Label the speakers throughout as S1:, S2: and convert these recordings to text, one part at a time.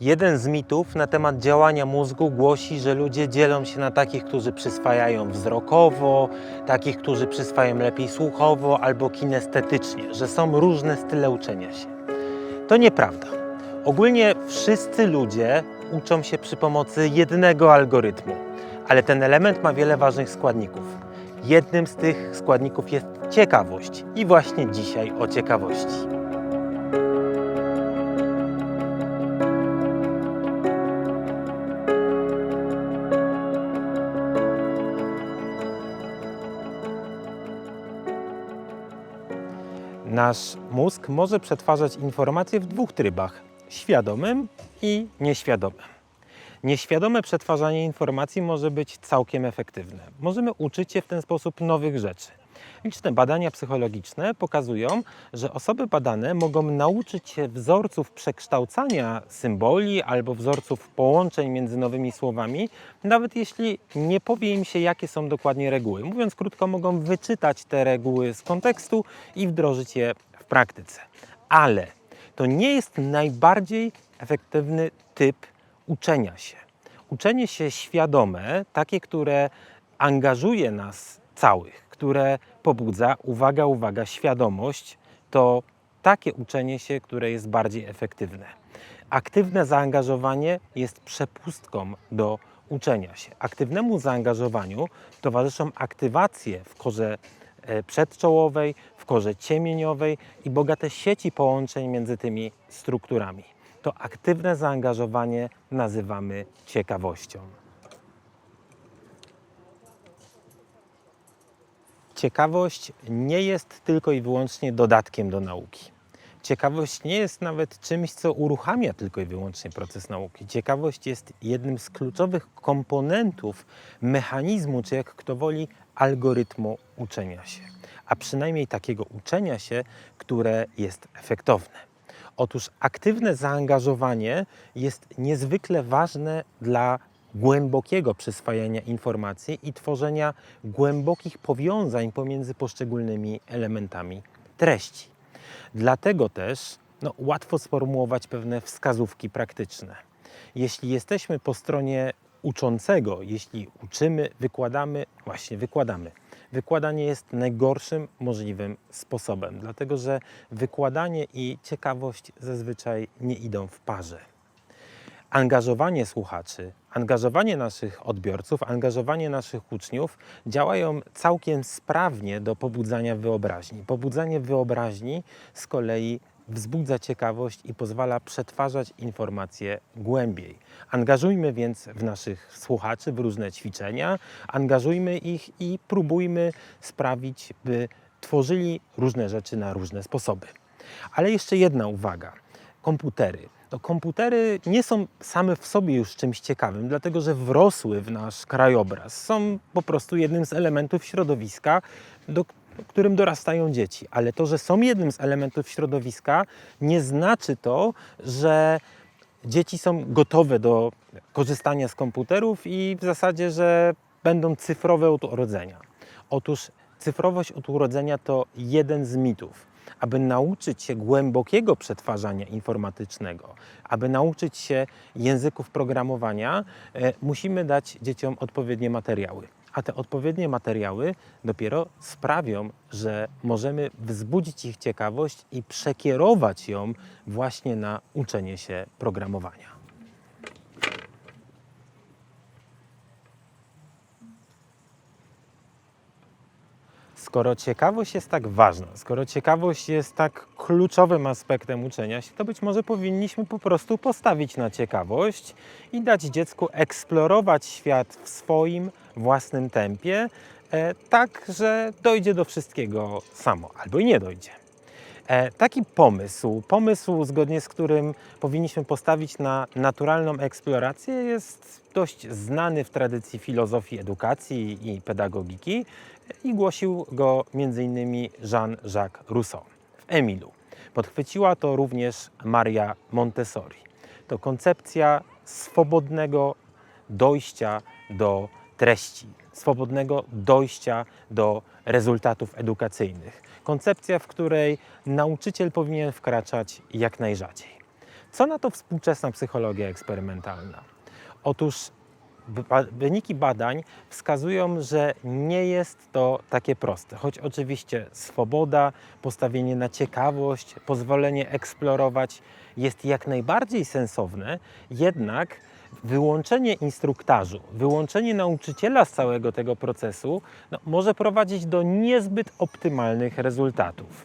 S1: Jeden z mitów na temat działania mózgu głosi, że ludzie dzielą się na takich, którzy przyswajają wzrokowo, takich, którzy przyswajają lepiej słuchowo albo kinestetycznie, że są różne style uczenia się. To nieprawda. Ogólnie wszyscy ludzie uczą się przy pomocy jednego algorytmu, ale ten element ma wiele ważnych składników. Jednym z tych składników jest ciekawość i właśnie dzisiaj o ciekawości. Nasz mózg może przetwarzać informacje w dwóch trybach: świadomym i nieświadomym. Nieświadome przetwarzanie informacji może być całkiem efektywne. Możemy uczyć się w ten sposób nowych rzeczy. Liczne badania psychologiczne pokazują, że osoby badane mogą nauczyć się wzorców przekształcania symboli albo wzorców połączeń między nowymi słowami, nawet jeśli nie powie im się, jakie są dokładnie reguły. Mówiąc krótko, mogą wyczytać te reguły z kontekstu i wdrożyć je w praktyce. Ale to nie jest najbardziej efektywny typ uczenia się. Uczenie się świadome, takie, które angażuje nas całych, które pobudza, uwaga, uwaga, świadomość, to takie uczenie się, które jest bardziej efektywne. Aktywne zaangażowanie jest przepustką do uczenia się. Aktywnemu zaangażowaniu towarzyszą aktywacje w korze e, przedczołowej, w korze ciemieniowej i bogate sieci połączeń między tymi strukturami. To aktywne zaangażowanie nazywamy ciekawością. Ciekawość nie jest tylko i wyłącznie dodatkiem do nauki. Ciekawość nie jest nawet czymś, co uruchamia tylko i wyłącznie proces nauki. Ciekawość jest jednym z kluczowych komponentów mechanizmu, czy jak kto woli, algorytmu uczenia się. A przynajmniej takiego uczenia się, które jest efektowne. Otóż aktywne zaangażowanie jest niezwykle ważne dla głębokiego przyswajania informacji i tworzenia głębokich powiązań pomiędzy poszczególnymi elementami treści. Dlatego też no, łatwo sformułować pewne wskazówki praktyczne. Jeśli jesteśmy po stronie uczącego, jeśli uczymy, wykładamy, właśnie wykładamy. Wykładanie jest najgorszym możliwym sposobem, dlatego że wykładanie i ciekawość zazwyczaj nie idą w parze angażowanie słuchaczy, angażowanie naszych odbiorców, angażowanie naszych uczniów działają całkiem sprawnie do pobudzania wyobraźni. Pobudzanie wyobraźni z kolei wzbudza ciekawość i pozwala przetwarzać informacje głębiej. Angażujmy więc w naszych słuchaczy w różne ćwiczenia, angażujmy ich i próbujmy sprawić, by tworzyli różne rzeczy na różne sposoby. Ale jeszcze jedna uwaga. Komputery to komputery nie są same w sobie już czymś ciekawym, dlatego że wrosły w nasz krajobraz. Są po prostu jednym z elementów środowiska, do którym dorastają dzieci. Ale to, że są jednym z elementów środowiska, nie znaczy to, że dzieci są gotowe do korzystania z komputerów i w zasadzie, że będą cyfrowe od urodzenia. Otóż cyfrowość od urodzenia to jeden z mitów aby nauczyć się głębokiego przetwarzania informatycznego, aby nauczyć się języków programowania, e, musimy dać dzieciom odpowiednie materiały. A te odpowiednie materiały dopiero sprawią, że możemy wzbudzić ich ciekawość i przekierować ją właśnie na uczenie się programowania. Skoro ciekawość jest tak ważna, skoro ciekawość jest tak kluczowym aspektem uczenia się, to być może powinniśmy po prostu postawić na ciekawość i dać dziecku eksplorować świat w swoim własnym tempie, e, tak, że dojdzie do wszystkiego samo, albo i nie dojdzie. E, taki pomysł, pomysł zgodnie z którym powinniśmy postawić na naturalną eksplorację, jest dość znany w tradycji filozofii edukacji i pedagogiki i głosił go m.in. Jean-Jacques Rousseau w Emilu. Podchwyciła to również Maria Montessori. To koncepcja swobodnego dojścia do treści, swobodnego dojścia do rezultatów edukacyjnych. Koncepcja, w której nauczyciel powinien wkraczać jak najrzadziej. Co na to współczesna psychologia eksperymentalna? Otóż wyniki badań wskazują, że nie jest to takie proste. Choć oczywiście swoboda, postawienie na ciekawość, pozwolenie eksplorować jest jak najbardziej sensowne, jednak wyłączenie instruktażu, wyłączenie nauczyciela z całego tego procesu no, może prowadzić do niezbyt optymalnych rezultatów.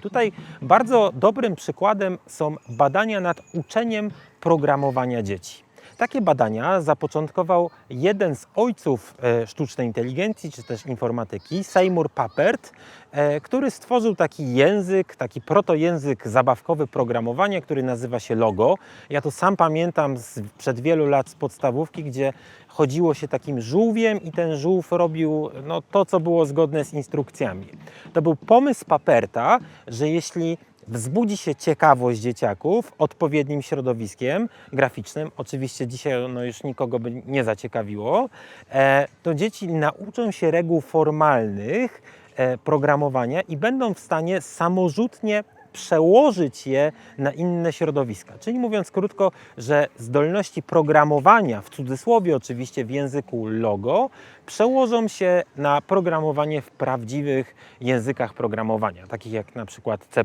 S1: Tutaj bardzo dobrym przykładem są badania nad uczeniem programowania dzieci. Takie badania zapoczątkował jeden z ojców e, sztucznej inteligencji czy też informatyki, Seymour Papert, e, który stworzył taki język, taki protojęzyk zabawkowy programowania, który nazywa się Logo. Ja to sam pamiętam przed wielu lat z podstawówki, gdzie chodziło się takim żółwiem i ten żółw robił no, to, co było zgodne z instrukcjami. To był pomysł Paperta, że jeśli wzbudzi się ciekawość dzieciaków odpowiednim środowiskiem graficznym, oczywiście dzisiaj no już nikogo by nie zaciekawiło, e, to dzieci nauczą się reguł formalnych e, programowania i będą w stanie samorzutnie przełożyć je na inne środowiska. Czyli mówiąc krótko, że zdolności programowania, w cudzysłowie oczywiście w języku logo, przełożą się na programowanie w prawdziwych językach programowania, takich jak na przykład C.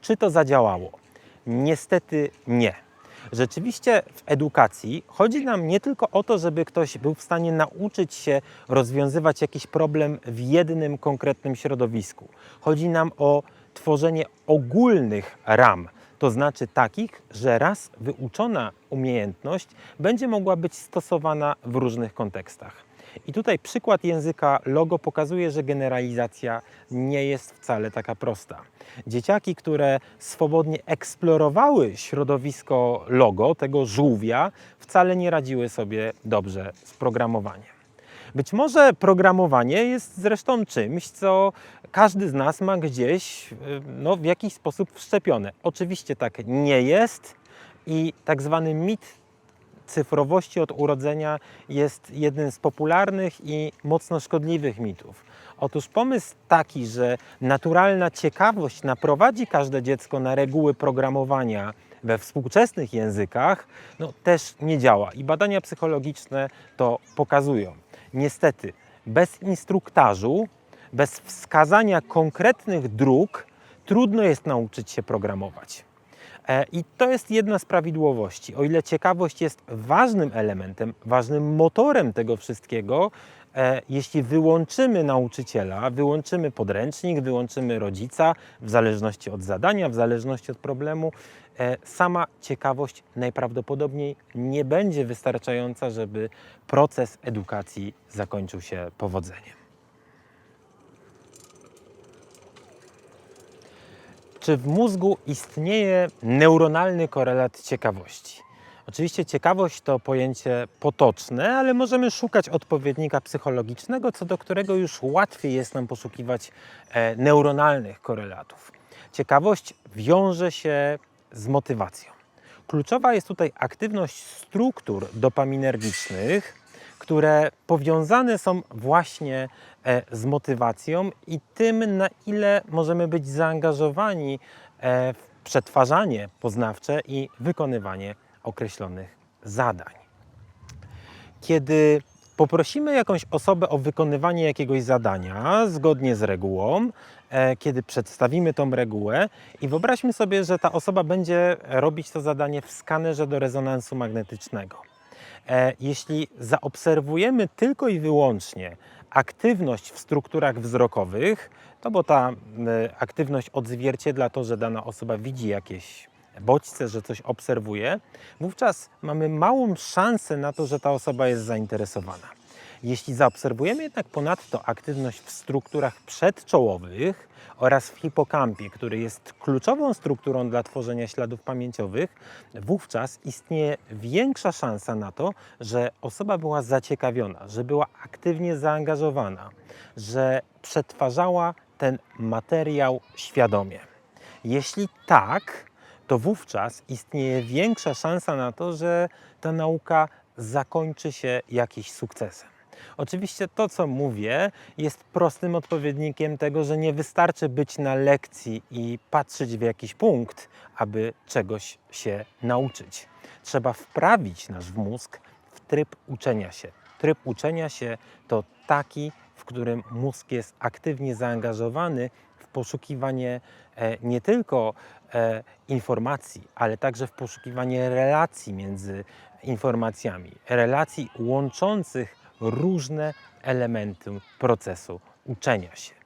S1: Czy to zadziałało? Niestety nie. Rzeczywiście w edukacji chodzi nam nie tylko o to, żeby ktoś był w stanie nauczyć się rozwiązywać jakiś problem w jednym konkretnym środowisku. Chodzi nam o tworzenie ogólnych ram, to znaczy takich, że raz wyuczona umiejętność będzie mogła być stosowana w różnych kontekstach. I tutaj przykład języka logo pokazuje, że generalizacja nie jest wcale taka prosta. Dzieciaki, które swobodnie eksplorowały środowisko logo, tego żółwia, wcale nie radziły sobie dobrze z programowaniem. Być może programowanie jest zresztą czymś, co każdy z nas ma gdzieś y, no, w jakiś sposób wszczepione. Oczywiście tak nie jest i tak zwany mit cyfrowości od urodzenia jest jednym z popularnych i mocno szkodliwych mitów. Otóż pomysł taki, że naturalna ciekawość naprowadzi każde dziecko na reguły programowania we współczesnych językach, no, też nie działa. I badania psychologiczne to pokazują. Niestety, bez instruktażu, bez wskazania konkretnych dróg, trudno jest nauczyć się programować. E, I to jest jedna z prawidłowości. O ile ciekawość jest ważnym elementem, ważnym motorem tego wszystkiego, e, jeśli wyłączymy nauczyciela, wyłączymy podręcznik, wyłączymy rodzica, w zależności od zadania, w zależności od problemu, e, sama ciekawość najprawdopodobniej nie będzie wystarczająca, żeby proces edukacji zakończył się powodzeniem. Czy w mózgu istnieje neuronalny korelat ciekawości? Oczywiście ciekawość to pojęcie potoczne, ale możemy szukać odpowiednika psychologicznego, co do którego już łatwiej jest nam poszukiwać e, neuronalnych korelatów. Ciekawość wiąże się z motywacją. Kluczowa jest tutaj aktywność struktur dopaminergicznych, które powiązane są właśnie e, z motywacją i tym, na ile możemy być zaangażowani e, w przetwarzanie poznawcze i wykonywanie określonych zadań. Kiedy poprosimy jakąś osobę o wykonywanie jakiegoś zadania zgodnie z regułą, e, kiedy przedstawimy tą regułę i wyobraźmy sobie, że ta osoba będzie robić to zadanie w skanerze do rezonansu magnetycznego. E, jeśli zaobserwujemy tylko i wyłącznie aktywność w strukturach wzrokowych, to bo ta aktywność odzwierciedla to, że dana osoba widzi jakieś bodźce, że coś obserwuje, wówczas mamy małą szansę na to, że ta osoba jest zainteresowana. Jeśli zaobserwujemy jednak ponadto aktywność w strukturach przedczołowych oraz w hipokampie, który jest kluczową strukturą dla tworzenia śladów pamięciowych, wówczas istnieje większa szansa na to, że osoba była zaciekawiona, że była aktywnie zaangażowana, że przetwarzała ten materiał świadomie. Jeśli tak, to wówczas istnieje większa szansa na to, że ta nauka zakończy się jakimś sukcesem. Oczywiście to, co mówię, jest prostym odpowiednikiem tego, że nie wystarczy być na lekcji i patrzeć w jakiś punkt, aby czegoś się nauczyć. Trzeba wprawić nasz mózg w tryb uczenia się. Tryb uczenia się to taki, w którym mózg jest aktywnie zaangażowany w poszukiwanie e, nie tylko e, informacji, ale także w poszukiwanie relacji między informacjami, relacji łączących różne elementy procesu uczenia się.